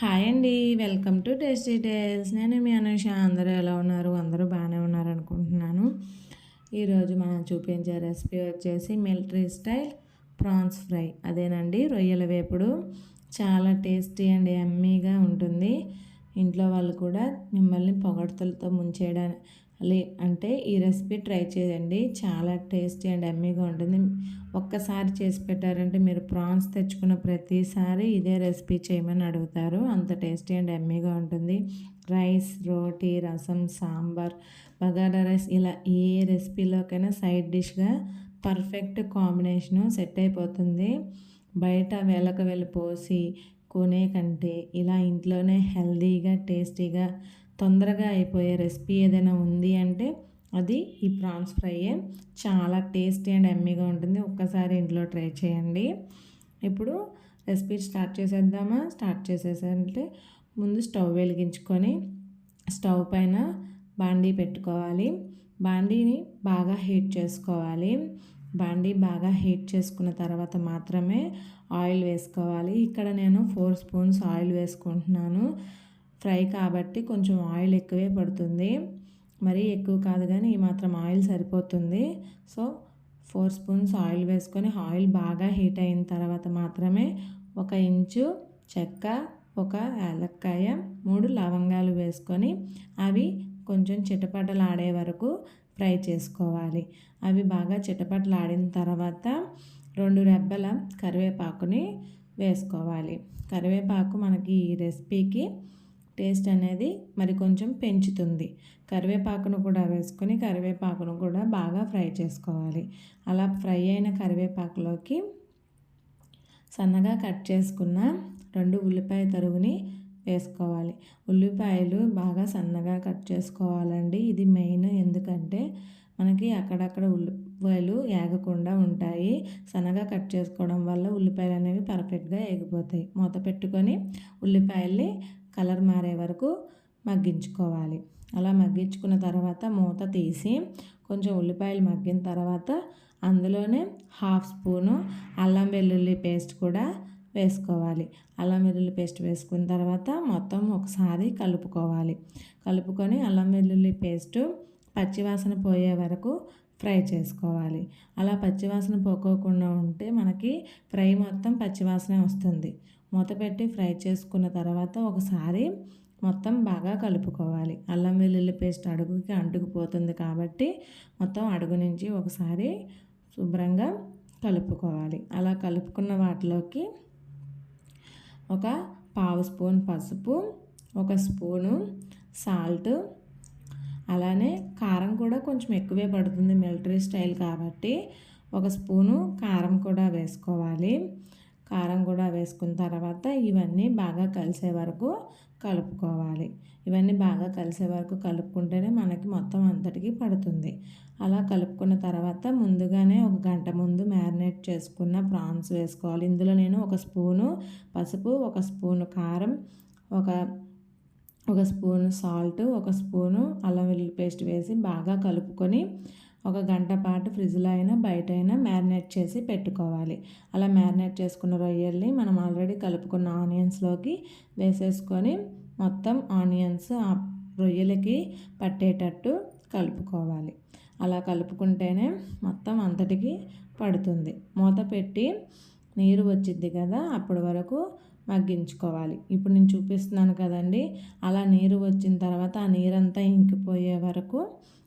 Hi అండి welcome to tasty tiles నేను మీ అనుష అందరూ ఎలా ఉన్నారు? అందరూ బాగానే ఉన్నారు అనుకుంటున్నాను ఈరోజు మనం చూపించే రెసిపీ వచ్చేసి మిలిటరీ స్టైల్ ప్రాన్స్ ఫ్రై. అదేనండి రొయ్యల వేపుడు. చాలా టేస్టీ అండ్ ఎమ్మీగా ఉంటుంది. ఇంట్లో వాళ్ళు కూడా మిమ్మల్ని పొగడ్తలతో ముంచేయడానికి లే అంటే ఈ రెసిపీ ట్రై చేయండి. చాలా టేస్టీ అండ్ ఎమ్మీగా ఉంటుంది. ఒక్కసారి చేసి పెట్టారంటే మీరు ప్రాన్స్ తెచ్చుకున్న ప్రతిసారి ఇదే రెసిపీ చేయమని అడుగుతారు. అంత టేస్టీ అండ్ ఎమ్మీగా ఉంటుంది. రైస్ రోటీ రసం సాంబార్ బగారా రైస్ ఇలా ఏ రెసిపీలోకైనా సైడ్ డిష్గా పర్ఫెక్ట్ కాంబినేషను సెట్ అయిపోతుంది. బయట వేలక వెళ్ళి పోసి కొనే కంటే ఇలా ఇంట్లోనే హెల్దీగా టేస్టీగా తొందరగా అయిపోయే రెసిపీ ఏదైనా ఉంది అంటే అది ఈ ప్రాన్స్ ఫ్రైయే చాలా టేస్టీ అండ్ ఎమ్మీగా ఉంటుంది. ఒక్కసారి ఇంట్లో ట్రై చేయండి. ఇప్పుడు రెసిపీ స్టార్ట్ చేసేద్దామా? స్టార్ట్ చేసేసంటే ముందు స్టవ్ వెలిగించుకొని స్టవ్ పైన బాండీ పెట్టుకోవాలి. బాండీని బాగా హీట్ చేసుకోవాలి. బాండీ బాగా హీట్ చేసుకున్న తర్వాత మాత్రమే ఆయిల్ వేసుకోవాలి. ఇక్కడ నేను ఫోర్ స్పూన్స్ ఆయిల్ వేసుకుంటున్నాను. ఫ్రై కాబట్టి కొంచెం ఆయిల్ ఎక్కువే పడుతుంది. మరీ ఎక్కువ కాదు కానీ ఈ మాత్రం ఆయిల్ సరిపోతుంది. సో ఫోర్ స్పూన్స్ ఆయిల్ వేసుకొని ఆయిల్ బాగా హీట్ అయిన తర్వాత మాత్రమే ఒక ఇంచు చెక్క ఒక ఏలక్కాయ మూడు లవంగాలు వేసుకొని అవి కొంచెం చిటపటలాడే వరకు ఫ్రై చేసుకోవాలి. అవి బాగా చిటపటలాడిన తర్వాత రెండు రెబ్బల కరివేపాకుని వేసుకోవాలి. కరివేపాకు మనకి ఈ రెసిపీకి టేస్ట్ అనేది మరి కొంచెం పెంచుతుంది. కరివేపాకును కూడా వేసుకొని కరివేపాకును కూడా బాగా ఫ్రై చేసుకోవాలి. అలా ఫ్రై అయిన కరివేపాకులోకి సన్నగా కట్ చేసుకున్న రెండు ఉల్లిపాయ తరుగుని వేసుకోవాలి. ఉల్లిపాయలు బాగా సన్నగా కట్ చేసుకోవాలండి. ఇది మెయిన్ ఎందుకంటే మనకి అక్కడక్కడ ఉల్లిపాయలు ఏగకుండా ఉంటాయి. సన్నగా కట్ చేసుకోవడం వల్ల ఉల్లిపాయలు అనేవి పర్ఫెక్ట్గా ఏగిపోతాయి. మూత పెట్టుకొని ఉల్లిపాయల్ని కలర్ మారే వరకు మగ్గించుకోవాలి. అలా మగ్గించుకున్న తర్వాత మూత తీసి కొంచెం ఉల్లిపాయలు మగ్గిన తర్వాత అందులోనే హాఫ్ స్పూను అల్లం వెల్లుల్లి పేస్ట్ కూడా వేసుకోవాలి. అల్లం వెల్లుల్లి పేస్ట్ వేసుకున్న తర్వాత మొత్తం ఒకసారి కలుపుకోవాలి. కలుపుకొని అల్లం వెల్లుల్లి పేస్టు పచ్చివాసన పోయే వరకు ఫ్రై చేసుకోవాలి. అలా పచ్చివాసన పోకోకుండా ఉంటే మనకి ఫ్రై మొత్తం పచ్చివాసన వస్తుంది. మూత పెట్టి ఫ్రై చేసుకున్న తర్వాత ఒకసారి మొత్తం బాగా కలుపుకోవాలి. అల్లం వెల్లుల్లి పేస్ట్ అడుగుకి అంటుకుపోతుంది కాబట్టి మొత్తం అడుగు నుంచి ఒకసారి శుభ్రంగా కలుపుకోవాలి. అలా కలుపుకున్న వాటిలోకి ఒక పావు స్పూన్ పసుపు ఒక స్పూను సాల్ట్ అలానే కారం కూడా కొంచెం ఎక్కువే పడుతుంది మిలిటరీ స్టైల్ కాబట్టి ఒక స్పూను కారం కూడా వేసుకోవాలి. కారం కూడా వేసుకున్న తర్వాత ఇవన్నీ బాగా కలిసే వరకు కలుపుకోవాలి. ఇవన్నీ బాగా కలిసే వరకు కలుపుకుంటేనే మనకి మొత్తం అంతటికి పడుతుంది. అలా కలుపుకున్న తర్వాత ముందుగానే ఒక గంట ముందు మ్యారినేట్ చేసుకున్న ప్రాన్స్ వేసుకోవాలి. ఇందులో నేను ఒక స్పూను పసుపు ఒక స్పూను కారం ఒక ఒక స్పూను సాల్ట్ ఒక స్పూను అల్లం వెల్లుల్లి పేస్ట్ వేసి బాగా కలుపుకొని ఒక గంట పాటు ఫ్రిడ్జ్లో అయినా బయట అయినా మ్యారినేట్ చేసి పెట్టుకోవాలి. అలా మ్యారినేట్ చేసుకున్న రొయ్యల్ని మనం ఆల్రెడీ కలుపుకున్న ఆనియన్స్లోకి వేసేసుకొని మొత్తం ఆనియన్స్ ఆ రొయ్యలకి పట్టేటట్టు కలుపుకోవాలి. అలా కలుపుకుంటేనే మొత్తం అంతటికి పడుతుంది. మూత పెట్టి నీరు వచ్చింది కదా అప్పటి వరకు మగ్గించుకోవాలి. ఇప్పుడు నేను చూపిస్తున్నాను కదండి అలా నీరు వచ్చిన తర్వాత ఆ నీరంతా ఇంకిపోయే వరకు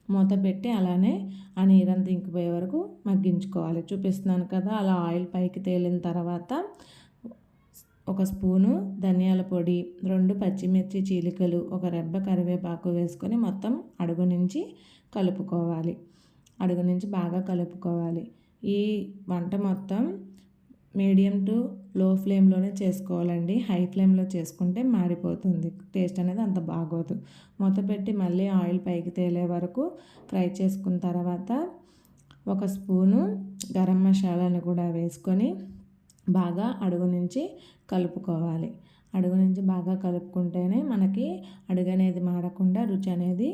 మూత పెట్టి అలానే ఆ నీరంతా ఇంకిపోయే వరకు మగ్గించుకోవాలి. చూపిస్తున్నాను కదా అలా ఆయిల్ పైకి తేలిన తర్వాత ఒక స్పూను ధనియాల పొడి రెండు పచ్చిమిర్చి చీలికలు ఒక రెబ్బ కరివేపాకు వేసుకొని మొత్తం అడుగు నుంచి కలుపుకోవాలి. అడుగు నుంచి బాగా కలుపుకోవాలి. ఈ వంట మొత్తం మీడియం టు లో ఫ్లేమ్లోనే చేసుకోవాలండి. హై ఫ్లేమ్లో చేసుకుంటే మాడిపోతుంది. టేస్ట్ అనేది అంత బాగోదు. మూత పెట్టి మళ్ళీ ఆయిల్ పైకి తేలే వరకు ఫ్రై చేసుకున్న తర్వాత ఒక స్పూను గరం మసాలాను కూడా వేసుకొని బాగా అడుగు నుంచి కలుపుకోవాలి. అడుగు నుంచి బాగా కలుపుకుంటేనే మనకి అడుగు అనేది మాడకుండా రుచి అనేది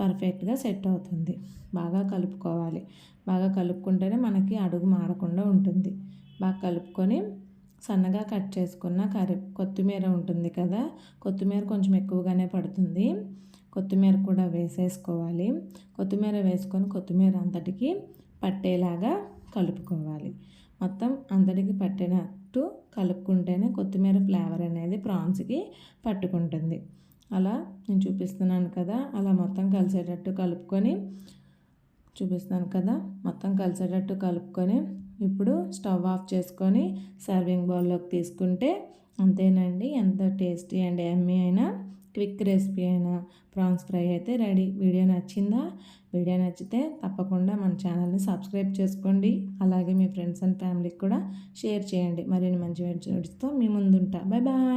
పర్ఫెక్ట్గా సెట్ అవుతుంది. బాగా కలుపుకోవాలి. బాగా కలుపుకుంటేనే మనకి అడుగు మాడకుండా ఉంటుంది. బాగా కలుపుకొని సన్నగా కట్ చేసుకున్న కరి కొత్తిమీర ఉంటుంది కదా కొత్తిమీర కొంచెం ఎక్కువగానే పడుతుంది. కొత్తిమీర కూడా వేసేసుకోవాలి. కొత్తిమీర వేసుకొని కొత్తిమీర అంతటికి పట్టేలాగా కలుపుకోవాలి. మొత్తం అంతటికి పట్టినట్టు కలుపుకుంటేనే కొత్తిమీర ఫ్లేవర్ అనేది ప్రాన్స్కి పట్టుకుంటుంది. అలా నేను చూపిస్తున్నాను కదా అలా మొత్తం కలిసేటట్టు కలుపుకొని చూపిస్తాను కదా మొత్తం కలిసేటట్టు కలుపుకొని ఇప్పుడు స్టవ్ ఆఫ్ చేసుకొని సర్వింగ్ బౌల్లోకి తీసుకుంటే అంతేనండి ఎంత టేస్టీ అండ్ ఎమ్మీ అయినా క్విక్ రెసిపీ అయినా ప్రాన్స్ ఫ్రై అయితే రెడీ. వీడియో నచ్చిందా? వీడియో నచ్చితే తప్పకుండా మన ఛానల్ని సబ్స్క్రైబ్ చేసుకోండి. అలాగే మీ ఫ్రెండ్స్ అండ్ ఫ్యామిలీకి కూడా షేర్ చేయండి. మరిన్ని మంచి వీడియోస్తో మీ ముందుంటా. Bye bye!